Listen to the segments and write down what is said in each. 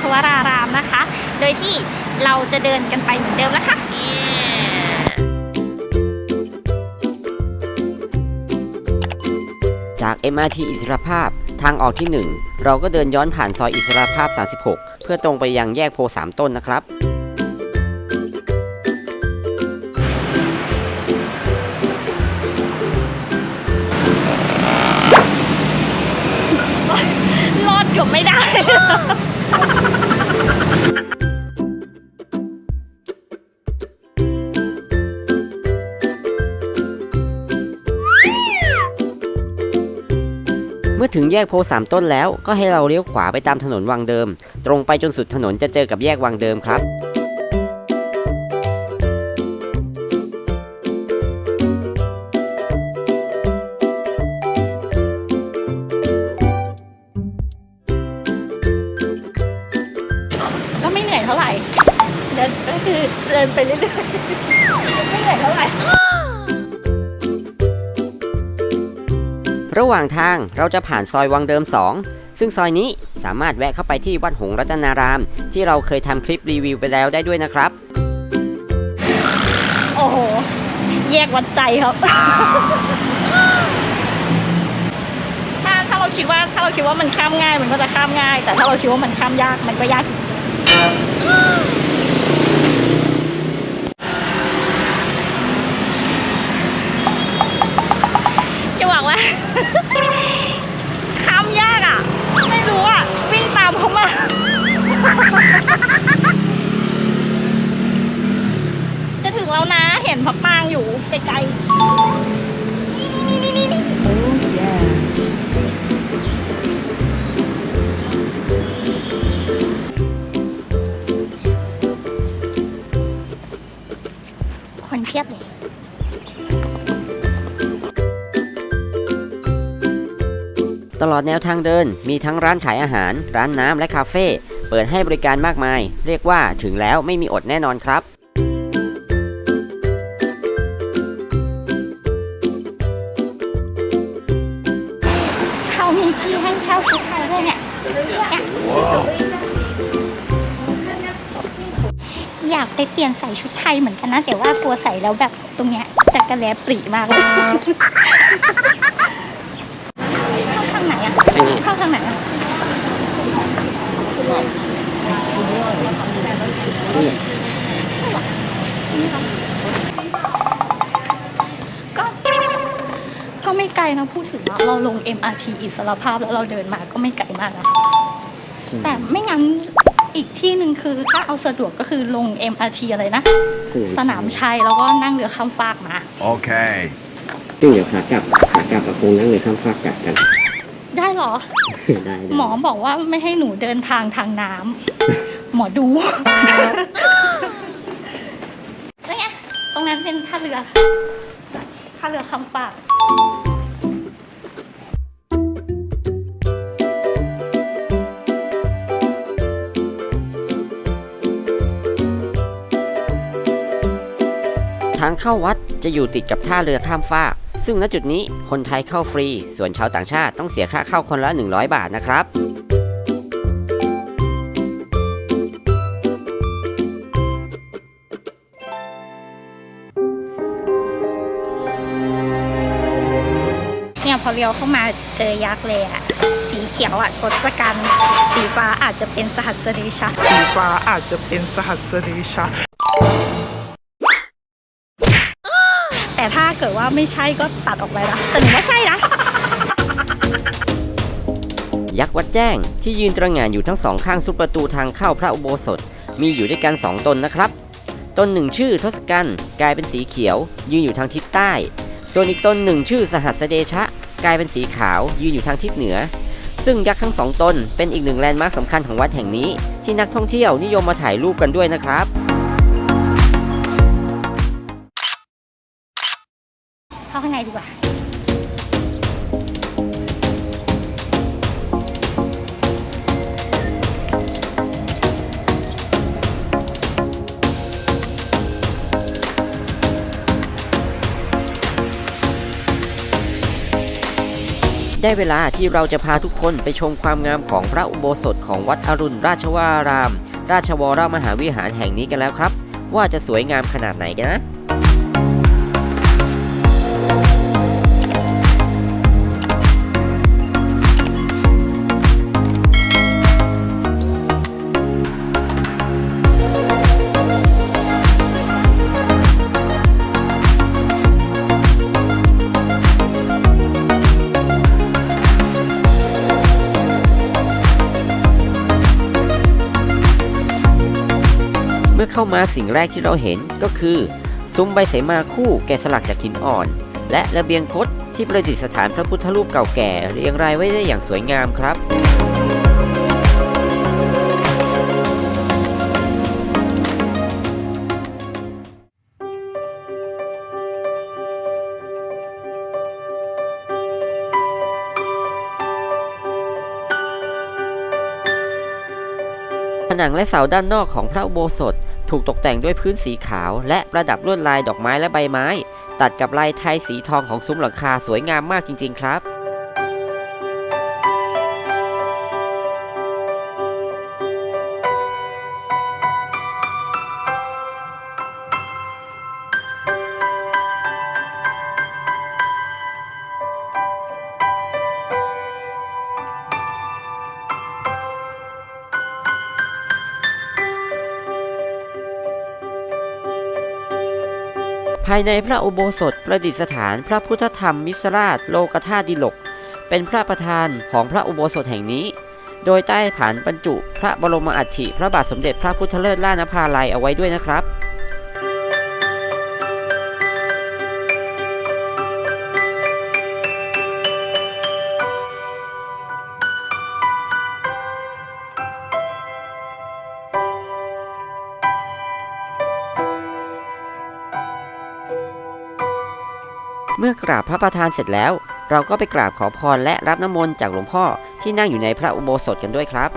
ชวรารามนะคะ โดยที่เราจะเดินกันไปเหมือนเดิมนะคะจาก MRT อิสรภาพทางออกที่ 1 เราก็เดินย้อนผ่านซอยอิสรภาพ 36 เพื่อตรงไปยังแยกโพสามต้นนะครับ รอดเกือบไม่ได้ มื่อถึงแยกโพสามต้นแล้วก็ให้เราเลี้ยวขวาไปตามถนนวังเดิม ตรงไปจนสุดถนนจะเจอกับแยกวังเดิมครับางทางเราจะผ่านซอยวังเดิม 2 ซึ่งซอยนี้สามารถแวะเข้าไปที่วัดหงรัตนาราม ที่เราเคยทำคลิปรีวิวไปแล้วได้ด้วยนะครับ โอ้โห แยกวัดใจครับ ถ้าถ้าเราคิดว่าถ้าเราคิดว่ามันข้ามง่าย มันก็จะข้ามง่าย แต่ถ้าเราคิดว่ามันข้ามยากมันก็ยาก จะบอกว่า ข้ามยากอะ ไม่รู้อะ วิ่งตามเขามา จะถึงแล้วนะ เห็นพระปางอยู่ไกลๆนี่นี่นี่นี่นี่คนเพียบเลยตลอดแนวทางเดินมีทั้งร้านขายอาหาร ร้านน้ำและคาเฟ่ เปิดให้บริการมากมาย เรียกว่าถึงแล้วไม่มีอดแน่นอนครับเขามีที่ให้เช่าชุดไทยด้วยเนี่ยอยากไปเปลี่ยนใส่ชุดไทยเหมือนกันนะ แต่ว่ากลัวใส่แล้วแบบตรงเนี้ยจะกระแลปรีมากเลยเข้าทางไหนอะเข้าทางไหนอะ ก็ก็ไม่ไกลนะพูดถึงอะเราลง MRT อิสรภาพแล้วเราเดินมาก็ไม่ไกลมากนะแต่ไม่งั้นอีกที่หนึ่งคือถ้าเอาสะดวกก็คือลง MRT อะไรนะ สนามชัยแล้วก็นั่งเรือข้ามฟากมา Okay. ซึ่งเดี๋ยวขากลับขากลับกับคงนั่งเลยข้ามฟากกลับกัน ได้เหรอ ได้หมอบอกว่าไม่ให้หนูเดินทางทางน้ำ หมอดูนี่ไงตรงนั้นเป็นท่าเรือท่าเรือคำฝากทางเข้าวัดจะอยู่ติดกับท่าเรือข้ามฟาก ซึ่งณจุดนี้คนไทยเข้าฟรี ส่วนชาวต่างชาติต้องเสียค่าเข้าคนละ 100 บาทนะครับ เนี่ยพอเลี้ยวเข้ามาเจอยักษ์เลยอะสีเขียวอะทศกัณฐ์สีฟ้าอาจจะเป็นสหัสเดชะสีฟ้าอาจจะเป็นสหัสเดชะแต่ถ้าเกิดว่าไม่ใช่ก็ตัดออกไปนะแต่หนูว่าใช่นะยักษ์วัดแจ้งที่ยืนตระหง่านอยู่ทั้งสองข้างซุปประตูทางเข้าพระอุโบสถ มีอยู่ด้วยกัน2ตนนะครับตนหนึ่งชื่อทศกัณฐ์กลายเป็นสีเขียว ยืนอยู่ทางทิศใต้ ส่วนอีกตนหนึ่งชื่อสหัสเดชะ กลายเป็นสีขาวยืนอยู่ทางทิศเหนือ ซึ่งยักษ์ทั้งสองตนเป็นอีกหนึ่งแลนด์มาร์คสำคัญของวัดแห่งนี้ ที่นักท่องเที่ยวนิยมมาถ่ายรูปกันด้วยนะครับ เข้าข้างในดีกว่า ได้เวลาที่เราจะพาทุกคนไปชมความงามของพระอุโบสถของวัดอรุณราชวราราม ราชวรมหาวิหารแห่งนี้กันแล้วครับ ว่าจะสวยงามขนาดไหนกันนะ เข้ามาสิ่งแรกที่เราเห็นก็คือ ซุ้มใบเสมาคู่แกะสลักจากหินอ่อน และระเบียงคดที่ประดิษฐานพระพุทธรูปเก่าแก่เรียงรายไว้ได้อย่างสวยงามครับผนังและเสาด้านนอกของพระอุโบสถ ถูกตกแต่งด้วยพื้นสีขาว และประดับลวดลายดอกไม้และใบไม้ ตัดกับลายไทยสีทองของซุ้มหลังคาสวยงามมากจริง ๆ ครับ ภายในพระอุโบสถประดิษฐานพระพุทธธรรมมิสราชโลกธาตุดิลก เป็นพระประธานของพระอุโบสถแห่งนี้ โดยใต้ฐานบรรจุ พระบรมอัฐิพระบาทสมเด็จพระพุทธเลิศล่านภาลัยเอาไว้ด้วยนะครับ กราบพระประธานเสร็จแล้ว เราก็ไปกราบขอพรและรับน้ำมนต์จากหลวงพ่อที่นั่งอยู่ในพระอุโบสถกันด้วยครับ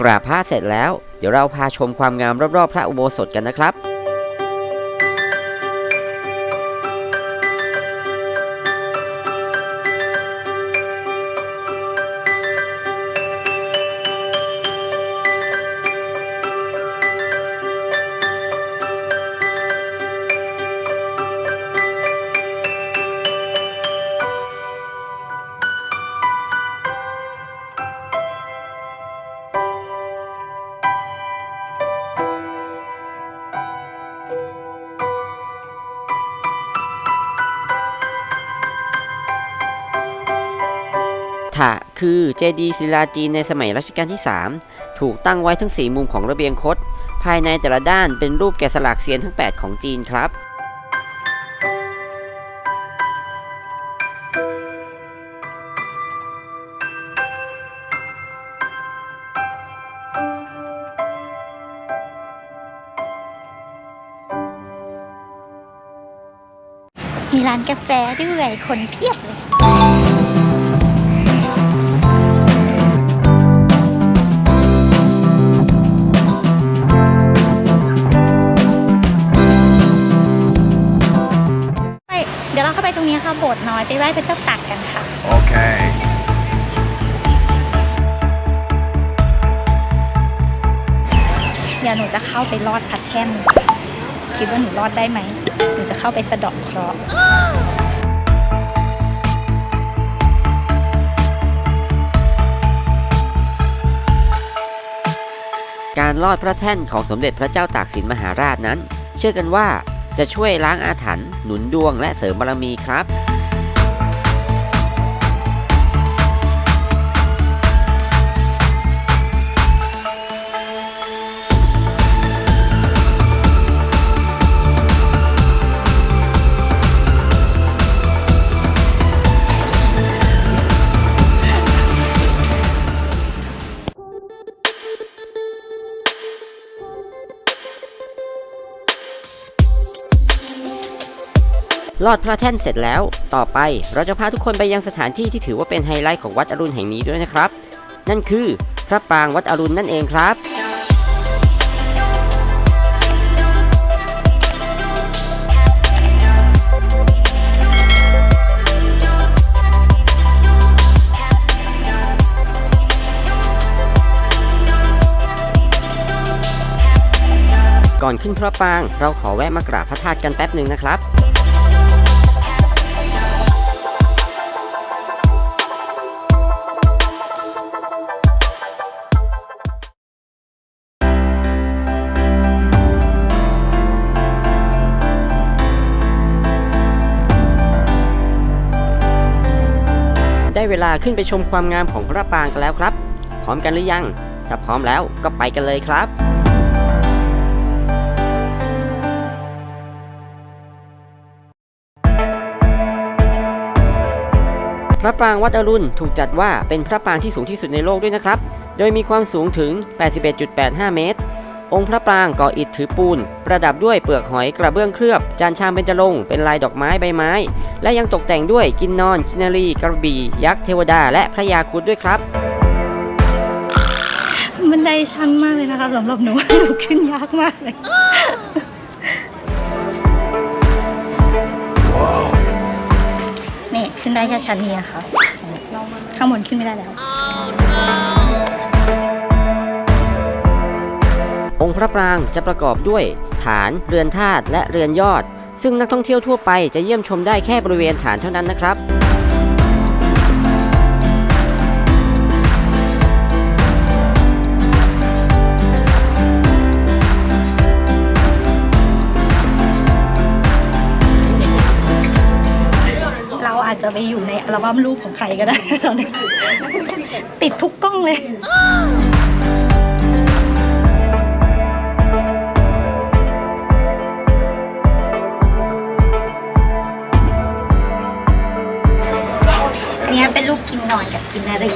กราบพระเสร็จแล้ว เดี๋ยวเราพาชมความงามรอบๆ พระอุโบสถกันนะครับ คือเจดีย์ศิลาจีนในสมัยรัชกาลที่ 3 ถูกตั้งไว้ทั้ง 4 มุมของระเบียงคด ภายในแต่ละด้านเป็นรูปแกะสลักเซียนทั้ง 8 ของจีนครับ มีร้านกาแฟด้วยคนเพียบเลย รงนี้ค่ะโบสถ์น้อยไปไหว้พระเจ้าตากกันค่ะ Okay. เดี๋ยวหนูจะเข้าไปรอดพัดแท่นคิดว่าหนูรอดได้ไหม หนูจะเข้าไปสะเดอกเคราะห์การลอดพระแท่นของสมเด็จพระเจ้าตากสินมหาราชนั้น เชื่อกันว่าจะช่วยล้างอาถรรพ์หนุนดวงและเสริมบารมีครับ ลอดพระแท่นเสร็จแล้ว ต่อไปเราจะพาทุกคนไปยังสถานที่ที่ถือว่าเป็นไฮไลท์ของวัดอรุณแห่งนี้ด้วยนะครับ นั่นคือพระปรางวัดอรุณนั่นเองครับก่อนขึ้นพระปราง เราขอแวะมากราบพระธาตุกันแป๊บหนึ่งนะครับ เวลาขึ้นไปชมความงามของพระปรางกันแล้วครับ พร้อมกันหรือยัง ถ้าพร้อมแล้วก็ไปกันเลยครับพระปรางวัดอรุณถูกจัดว่าเป็นพระปรางที่สูงที่สุดในโลกด้วยนะครับ โดยมีความสูงถึง81.85 เมตร องค์พระปรางก่ออิฐถือปูน ประดับด้วยเปลือกหอยกระเบื้องเคลือบ จานชามเบญจรงเป็นลายดอกไม้ใบไม้ และยังตกแต่งด้วยกินนอนกินนารีกระบี่ยักษ์เทวดา และพระยาครุฑด้วยครับบันไดชันมากเลยนะคะสำหรับหนูหนูขึ้นยากมากเลยนี่ขึ้นได้แค่ชั้นนี้นะคะข้างบนขึ้นไม่ได้แล้ว องค์พระปรางจะประกอบด้วย ฐาน เรือนธาตุและเรือนยอด ซึ่งนักท่องเที่ยวทั่วไปจะเยี่ยมชมได้แค่บริเวณฐานเท่านั้นนะครับเราอาจจะไปอยู่ในอัลบั้มรูปของใครก็ได้ตอนนี้ติดทุกกล้องเลย นรูปกินนอนกับกินนารี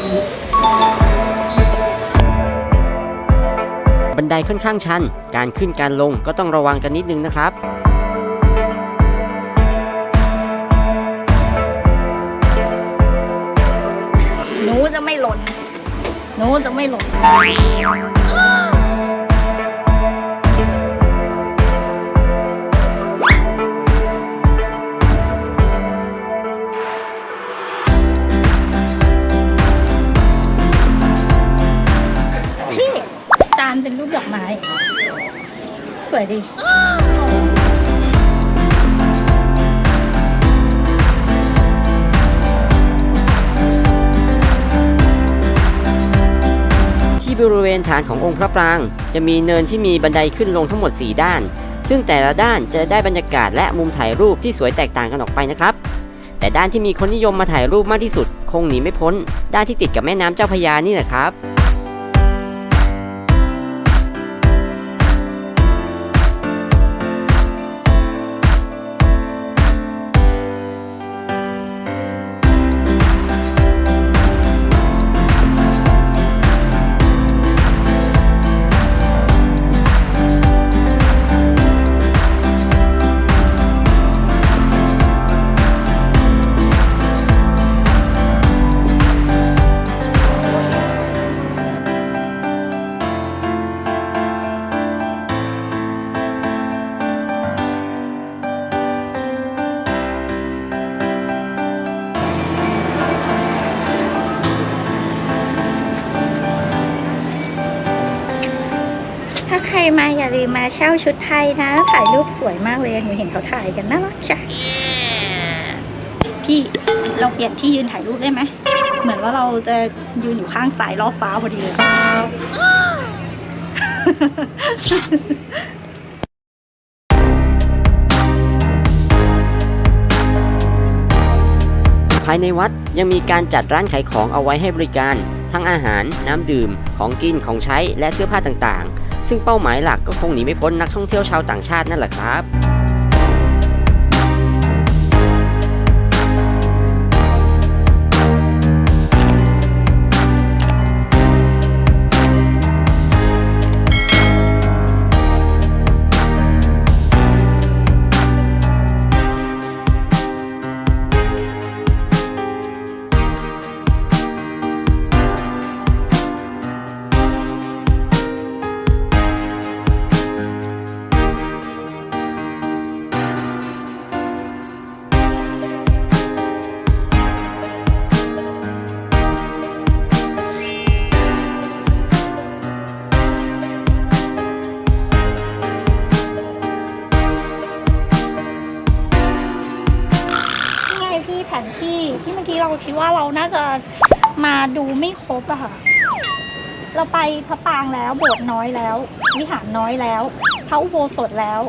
บันไดค่อนข้างชัน การขึ้นการลงก็ต้องระวังกันนิดนึงนะครับ หนูจะไม่หล่นหนูจะไม่หล่นานขององค์พระปราง จะมีเนินที่มีบันไดขึ้นลงทั้งหมด 4 ด้าน ซึ่งแต่ละด้านจะได้บรรยากาศและมุมถ่ายรูปที่สวยแตกต่างกันออกไปนะครับ แต่ด้านที่มีคนนิยมมาถ่ายรูปมากที่สุด คงหนีไม่พ้น ด้านที่ติดกับแม่น้ำเจ้าพยานี่แหละครับ มาอย่าลืมมาเช่าชุดไทยนะ ถ่ายรูปสวยมากเลยหนูเห็นเขาถ่ายกันน่ารักจ้ะพี่เราเปลี่ยนที่ยืนถ่ายรูปได้ไหมเหมือนว่าเราจะยืนอยู่ข้างสายล้อฟ้าพอดีเลยภายในวัดยังมีการจัดร้านขายของเอาไว้ให้บริการ ทั้งอาหาร น้ำดื่ม ของกินของใช้และเสื้อผ้าต่างๆ ซึ่งเป้าหมายหลักก็คงหนีไม่พ้นนักท่องเที่ยวชาวต่างชาตินั่นแหละครับ ดูไม่ครบอะค่ะ เราไปพระปางแล้วโบสถ์น้อยแล้ว วิหารน้อยแล้วพระอุโบสถแล้ว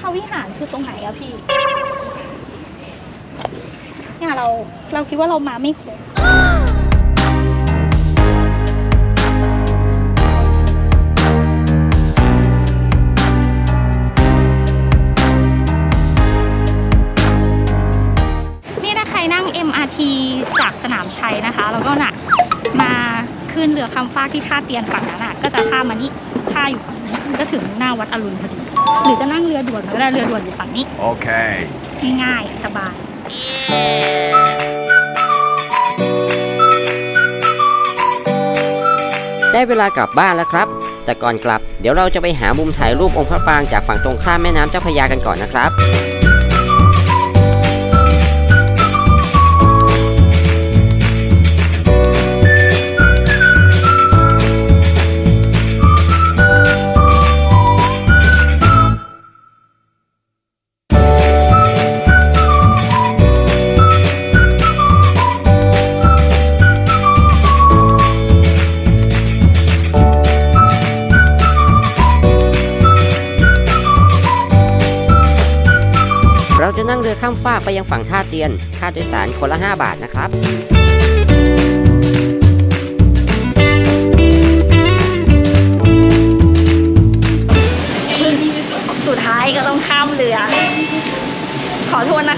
พระวิหารคือตรงไหนอะพี่เนี่ยเราเราคิดว่าเรามาไม่ครบ จากสนามชัยนะคะ แล้วก็น่ะมาขึ้นเรือคำฟ้ากที่ท่าเตียนฝั่งนั้นอะ ก็จะข้ามมานี่ท่าอยู่ฝั่งนี้ก็ถึงหน้าวัดอรุณพอดีหรือจะนั่งเรือด่วนก็ได้เรือด่วนอยู่ฝั่งนี้ Okay. ง่ายๆสบายได้เวลากลับบ้านแล้วครับ แต่ก่อนกลับ เดี๋ยวเราจะไปหามุมถ่ายรูปองค์พระปรางจากฝั่งตรงข้ามแม่น้ำเจ้าพระยากันก่อนนะครับ ไปยังฝั่งท่าเตียน ค่าโดยสารคนละ 5 บาทนะครับสุดท้ายก็ต้องข้ามเรือ ขอโทษนะคะ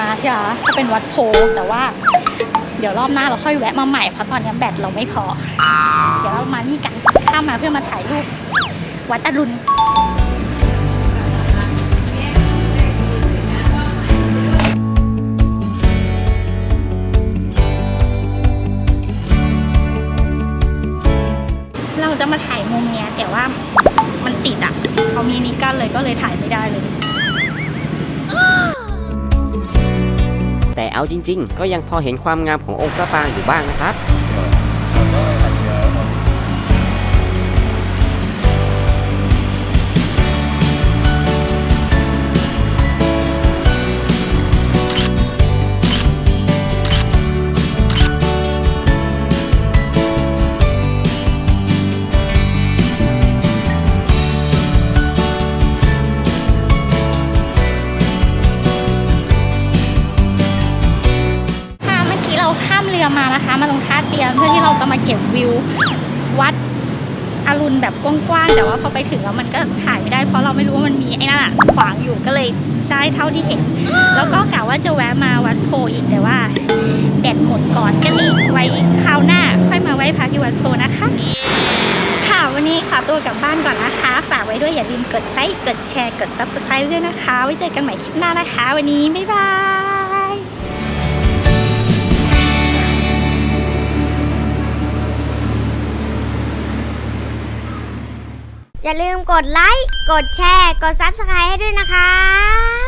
มาใช่ไหมก็เป็นวัดโพธิ์แต่ว่า เดี๋ยวรอบหน้าเราค่อยแวะมาใหม่เพราะตอนนี้แบตเราไม่พอเดี๋ยวเรามานี่กันข้ามมาเพื่อมาถ่ายรูปวัดอรุณเราจะมาถ่ายมุมเนี้ยแต่ว่ามันติดอะเขามีนี่กั้นเลยก็เลยถ่ายไม่ได้เลย แต่เอาจริง ๆ ก็ยังพอเห็นความงามขององค์พระปางอยู่บ้างนะครับ วิววัดอรุณแบบกว้างๆแต่ว่าพอไปถึงแล้วมันก็ถ่ายไม่ได้เพราะเราไม่รู้ว่ามันมีไอ้นั่นขวางอยู่ก็เลยได้เท่าที่เห็น แล้วก็กะว่าจะแวะมาวัดโพอีกแต่ว่าแบตหมดก่อนก็เลยไว้คราวหน้า ค่อยมาไว้พักที่วัดโพนะคะ ค่ะวันนี้ขอตัวกลับบ้านก่อนนะคะ ฝากไว้ด้วยอย่าลืมกดไลค์กดแชร์กด subscribe ด้วยนะคะ ไว้เจอกันใหม่คลิปหน้านะคะ วันนี้บ๊ายบาย อย่าลืมกดไลค์ กดแชร์ กด Subscribe ให้ด้วยนะคะ